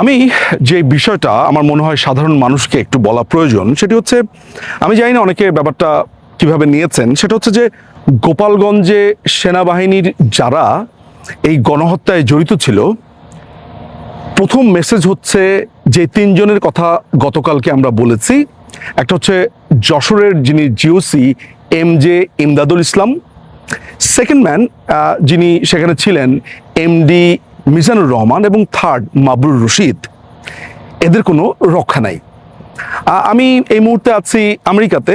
আমি যে বিষয়টা আমার মনে হয় সাধারণ মানুষকে একটু বলা প্রয়োজন, সেটি হচ্ছে, আমি জানি না অনেকে ব্যাপারটা কীভাবে নিয়েছেন, সেটা হচ্ছে যে গোপালগঞ্জে সেনাবাহিনীর যারা এই গণহত্যায় জড়িত ছিল, প্রথম মেসেজ হচ্ছে যে তিনজনের কথা গতকালকে আমরা বলেছি। একটা হচ্ছে যশোরের যিনি GOC M J Imdadul Islam. Second man যিনি সেখানে ছিলেন এমডি মিজানুর রহমান এবং থার্ড মাবরুর রশিদ। এদের কোনো রক্ষা নাই। আমি এই মুহূর্তে আছি আমেরিকাতে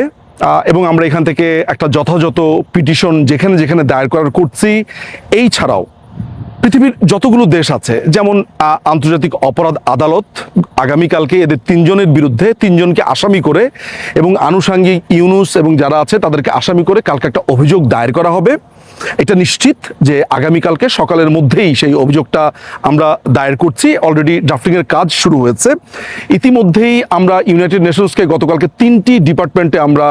এবং আমরা এখান থেকে একটা যথাযথ পিটিশন যেখানে যেখানে দায়ের করার করছি, এই ছাড়াও পৃথিবীর যতগুলো দেশ আছে, যেমন আন্তর্জাতিক অপরাধ আদালত, আগামীকালকে এদের তিনজনের বিরুদ্ধে তিনজনকে আসামি করে এবং আনুষাঙ্গিক ইউনুস এবং যারা আছে তাদেরকে আসামি করে কালকে একটা অভিযোগ দায়ের করা হবে। এটা নিশ্চিত যে আগামীকালকে সকালের মধ্যেই সেই অভিযোগটা আমরা দায়ের করছি। অলরেডি ড্রাফটিংয়ের কাজ শুরু হয়েছে। ইতিমধ্যেই আমরা ইউনাইটেড নেশনসকে গতকালকে তিনটি ডিপার্টমেন্টে আমরা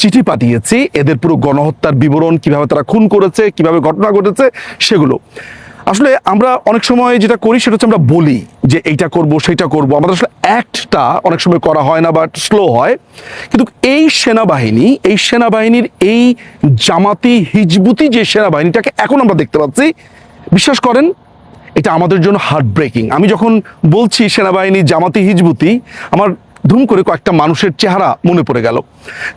চিঠি পাঠিয়েছি। এদের পুরো গণহত্যার বিবরণ, কীভাবে তারা খুন করেছে, কীভাবে ঘটনা ঘটেছে, সেগুলো। আসলে আমরা অনেক সময় যেটা করি সেটা হচ্ছে আমরা বলি যে এইটা করব, সেইটা করব। আমাদের আসলে অ্যাক্টটা অনেক সময় করা হয় না বা স্লো হয়। কিন্তু এই সেনাবাহিনী, এই সেনাবাহিনীর এই জামাতি, হিজবুতি যে সেনাবাহিনীটাকে এখন আমরা দেখতে পাচ্ছি, বিশ্বাস করেন, এটা আমাদের জন্য হার্ট ব্রেকিং আমি যখন বলছি সেনাবাহিনী, জামাতি, হিজবুতি, আমার ধুম করে কয়েকটা মানুষের চেহারা মনে পড়ে গেল।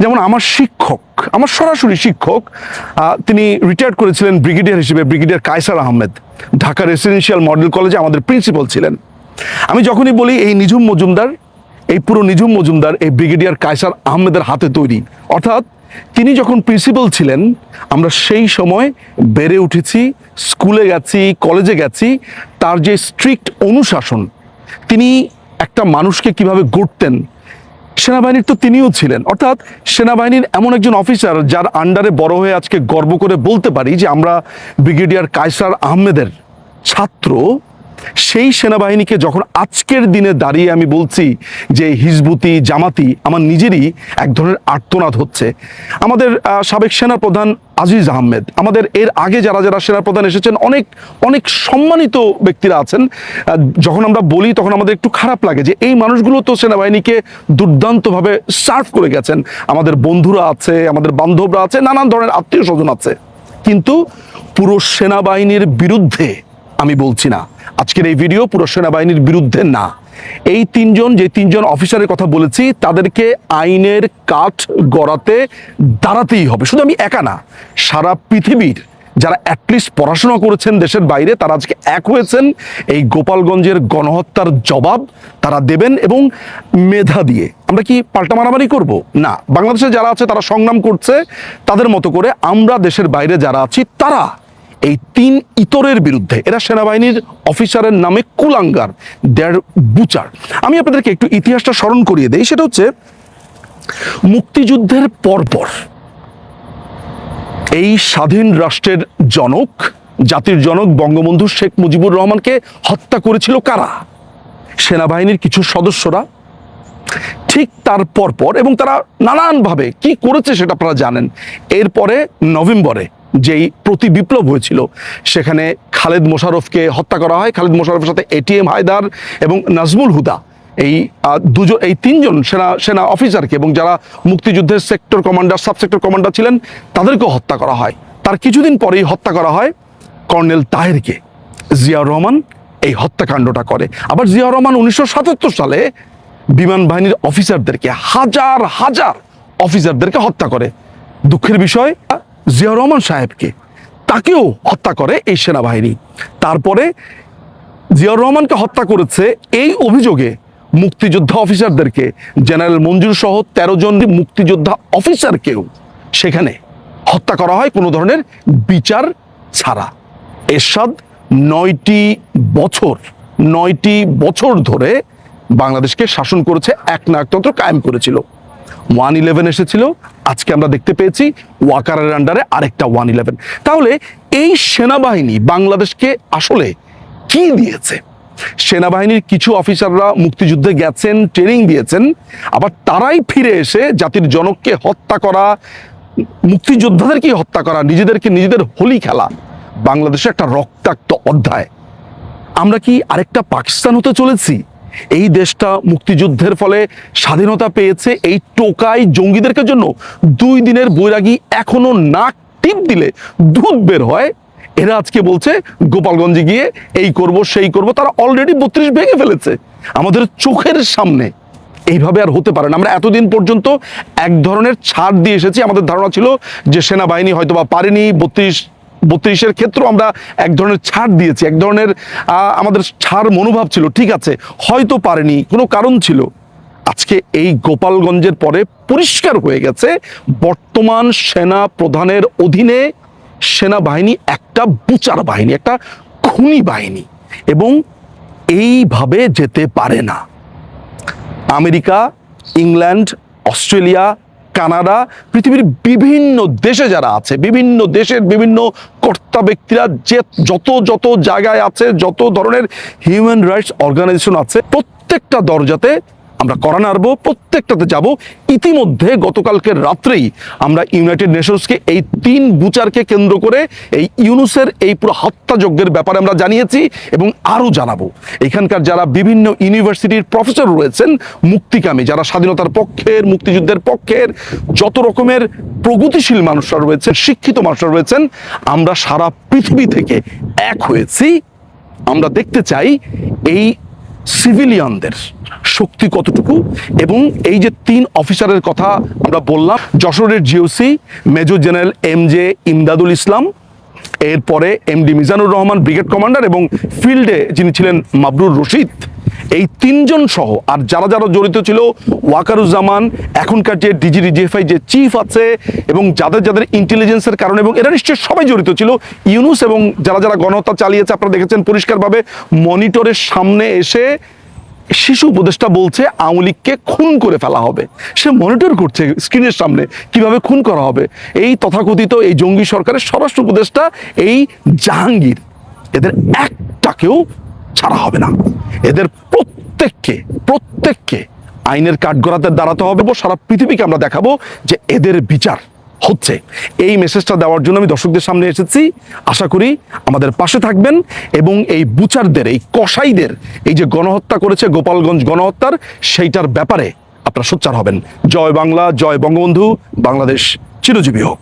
যেমন আমার শিক্ষক, আমার সরাসরি শিক্ষক তিনি রিটায়ার্ড করেছিলেন ব্রিগেডিয়ার হিসেবে brigadier Kaiser Ahmed. Dhaka residential model কলেজে আমাদের প্রিন্সিপাল ছিলেন। আমি যখনই বলি এই নিঝুম মজুমদার, এই পুরো নিঝুম মজুমদার এই ব্রিগেডিয়ার কায়সার আহমেদের হাতে তৈরি। অর্থাৎ তিনি যখন প্রিন্সিপাল ছিলেন, আমরা সেই সময় বেড়ে উঠেছি স্কুলে গেছি কলেজে গেছি, তার যে স্ট্রিক্ট অনুশাসন, তিনি একটা মানুষকে কীভাবে গড়তেন? সেনাবাহিনীর তো তিনিও ছিলেন। অর্থাৎ সেনাবাহিনীর এমন একজন অফিসার যার আন্ডারে বড় হয়ে আজকে গর্ব করে বলতে পারি যে আমরা ব্রিগেডিয়ার কায়সার আহমেদের ছাত্র সেই সেনাবাহিনীকে যখন আজকের দিনে দাঁড়িয়ে আমি বলছি যে হিজবুতি, জামাতি আমার নিজেরই এক ধরনের আর্তনাদ হচ্ছে। আমাদের সাবেক সেনাপ্রধান আজিজ আহমেদ, আমাদের এর আগে যারা যারা সেনাপ্রধান এসেছেন, অনেক অনেক সম্মানিত ব্যক্তিরা আছেন। যখন আমরা বলি তখন আমাদের একটু খারাপ লাগে যে এই মানুষগুলো তো সেনাবাহিনীকে দুর্দান্তভাবে সার্ভ করে গেছেন। আমাদের বন্ধুরা আছে, আমাদের বান্ধবরা আছে, নানান ধরনের আত্মীয় স্বজন আছে। কিন্তু পুরো সেনাবাহিনীর বিরুদ্ধে আমি বলছি না। আজকের এই ভিডিও পুরো সেনাবাহিনীর বিরুদ্ধে না। এই তিনজন, যে তিনজন অফিসারের কথা বলেছি, তাদেরকে আইনের কাঠ গড়াতে দাঁড়াতেই হবে। শুধু আমি একা না, সারা পৃথিবীর যারা অ্যাটলিস্ট পড়াশোনা করেছেন দেশের বাইরে, তারা আজকে এক হয়েছেন। এই গোপালগঞ্জের গণহত্যার জবাব তারা দেবেন এবং মেধা দিয়ে। আমরা কি পাল্টা মারামারি করব? না, বাংলাদেশে যারা আছে, তারা সংগ্রাম করছে। তাদের মতো করে আমরা দেশের বাইরে যারা আছি, তারা এই তিন ইতরের বিরুদ্ধে, এরা সেনাবাহিনীর অফিসারের নামে কুলাঙ্গার দেয়ার বুচার। আমি আপনাদেরকে একটু ইতিহাসটা স্মরণ করিয়ে দেই, সেটা হচ্ছে মুক্তিযুদ্ধের পরপর এই স্বাধীন রাষ্ট্রের জনক, জাতির জনক বঙ্গবন্ধু শেখ মুজিবুর রহমানকে হত্যা করেছিল কারা? সেনাবাহিনীর কিছু সদস্যরা। ঠিক তার পরপর, এবং তারা নানানভাবে কি করেছে সেটা আপনারা জানেন। এরপরে নভেম্বরে যেই প্রতি বিপ্লব হয়েছিল, সেখানে খালেদ মোশারফকে হত্যা করা হয়। খালেদ মোশারফের সাথে এটিএম হায়দার এবং নাজমুল হুদা, এই দুজন এই তিনজন সেনা সেনা অফিসারকে এবং যারা মুক্তিযুদ্ধের sector commander sub sector commander ছিলেন, তাদেরকেও হত্যা করা হয়। তার কিছুদিন পরেই হত্যা করা হয় কর্নেল তাহেরকে। জিয়াউর রহমান এই হত্যাকাণ্ডটা করে। আবার জিয়াউর রহমান উনিশশো সাতাত্তর সালে বিমান বাহিনীর অফিসারদেরকে হাজার হাজার অফিসারদেরকে হত্যা করে। দুঃখের বিষয় জিয়াউর রহমান সাহেবকে। তাকেও হত্যা করে এই সেনাবাহিনী। তারপরে জিয়াউর রহমানকে হত্যা করেছে এই অভিযোগে মুক্তিযোদ্ধা অফিসারদেরকে। জেনারেল মঞ্জুর সহ তেরো জন মুক্তিযোদ্ধা অফিসারকেও সেখানে হত্যা করা হয় কোনো ধরনের বিচার ছাড়া। এরশাদ নয়টি বছর নয়টি বছর ধরে বাংলাদেশকে শাসন করেছে, এক নায়কতন্ত্র কায়েম করেছিল। ওয়ান ইলেভেন এসেছিল। আজকে আমরা দেখতে পেয়েছি ওয়াকারের আন্ডারে আরেকটা ওয়ান ইলেভেন। তাহলে এই সেনাবাহিনী বাংলাদেশকে আসলে কি দিয়েছে? সেনাবাহিনীর কিছু অফিসাররা মুক্তিযুদ্ধে গেছেন, ট্রেনিং দিয়েছেন, আবার তারাই ফিরে এসে জাতির জনককে হত্যা করা, মুক্তিযোদ্ধাদেরকে হত্যা করা, নিজেদেরকে নিজেদের হোলি খেলা, বাংলাদেশে একটা রক্তাক্ত অধ্যায়। আমরা কি আরেকটা পাকিস্তান হতে চলেছি? এই দেশটা মুক্তিযুদ্ধের ফলে স্বাধীনতা পেয়েছে এই টোকাই জঙ্গিদেরকে জন্য। দুই দিনের বৈরাগী এখনও নাক টিপ দিলে দুধ বের হয়। এরা আজকে বলছে, গোপালগঞ্জে গিয়ে এই করব, সেই করব, তারা অলরেডি বত্রিশ ভেঙে ফেলেছে। আমাদের চোখের সামনে এইভাবে আর হতে পারে না। আমরা এতদিন পর্যন্ত এক ধরনের ছাড় দিয়ে এসেছি। আমাদের ধারণা ছিল যে সেনাবাহিনী হয়তো বা পারেনি বত্রিশ বত্রিশের ক্ষেত্রেও আমরা এক ধরনের ছাড় দিয়েছি, এক ধরনের আমাদের ছাড় মনোভাব ছিল, ঠিক আছে, হয়তো পারেনি, কোনো কারণ ছিল। আজকে এই গোপালগঞ্জের পরে পরিষ্কার হয়ে গেছে, বর্তমান সেনা প্রধানের অধীনে সেনাবাহিনী একটা বুচার বাহিনী, একটা খুনি বাহিনী, এবং এইভাবে যেতে পারে না। আমেরিকা, ইংল্যান্ড, অস্ট্রেলিয়া কানাডা, পৃথিবীর বিভিন্ন দেশে যারা আছে, বিভিন্ন দেশের বিভিন্ন কর্তা ব্যক্তিরা যে যত যত জায়গায় আছে, যত ধরনের হিউম্যান রাইটস অর্গানাইজেশন আছে, প্রত্যেকটা দরজাতে আমরা করা নাড়বো প্রত্যেকটাতে যাব। ইতিমধ্যে গতকালকের রাত্রেই আমরা ইউনাইটেড নেশনসকে এই তিন বুচারকে কেন্দ্র করে এই ইউনুসের এই পুরো হত্যাযজ্ঞের ব্যাপারে আমরা জানিয়েছি এবং আরও জানাব। এখানকার যারা বিভিন্ন ইউনিভার্সিটির প্রফেসর রয়েছেন, মুক্তিকামী, যারা স্বাধীনতার পক্ষের, মুক্তিযুদ্ধের পক্ষের, যত রকমের প্রগতিশীল মানুষরা রয়েছেন, শিক্ষিত মানুষরা রয়েছেন, আমরা সারা পৃথিবী থেকে এক হয়েছি। আমরা দেখতে চাই এই সিভিলিয়ানদের শক্তি কতটুকু? এবং এই যে তিন অফিসারের কথা আমরা বললাম, যশোরের GOC major general M J Imdadul Islam, এরপরে M D Mizanur Rahman, brigade commander এবং ফিল্ডে যিনি ছিলেন মাবরুর রশিদ। এই তিনজন সহ, আর যারা যারা জড়িত ছিল, ওয়াকারুজ্জামান, এখনকার যে ডিজিডিজিএফআই যে চিফ আছে, এবং যাদের যাদের ইন্টেলিজেন্সের কারণে, এবং এরা নিশ্চয়ই সবাই জড়িত ছিল, ইউনুস এবং যারা যারা গণহত্যা চালিয়েছে, আপনারা দেখেছেন পরিষ্কারভাবে, মনিটরের সামনে এসে শিশু উপদেষ্টা বলছে, আওয়ামী খুন করে ফেলা হবে। সে মনিটর করছে স্ক্রিনের সামনে, কীভাবে খুন করা হবে? এই তথাকথিত এই জঙ্গি সরকারের স্বরাষ্ট্র উপদেষ্টা এই জাহাঙ্গীর, এদের একটাকেও ছাড়া হবে না। এদের প্রত্যেককে প্রত্যেককে আইনের কাঠগড়াতে দাঁড়াতে হবে। সারা পৃথিবীকে আমরা দেখাবো যে এদের বিচার হচ্ছে। এই মেসেজটা দেওয়ার জন্য আমি দর্শকদের সামনে এসেছি। আশা করি আমাদের পাশে থাকবেন এবং এই বুচারদের, এই কসাইদের, এই যে গণহত্যা করেছে গোপালগঞ্জ গণহত্যার, সেইটার ব্যাপারে আপনারা সোচ্চার হবেন। জয় বাংলা, জয় বঙ্গবন্ধু, বাংলাদেশ চিরজীবী হোক।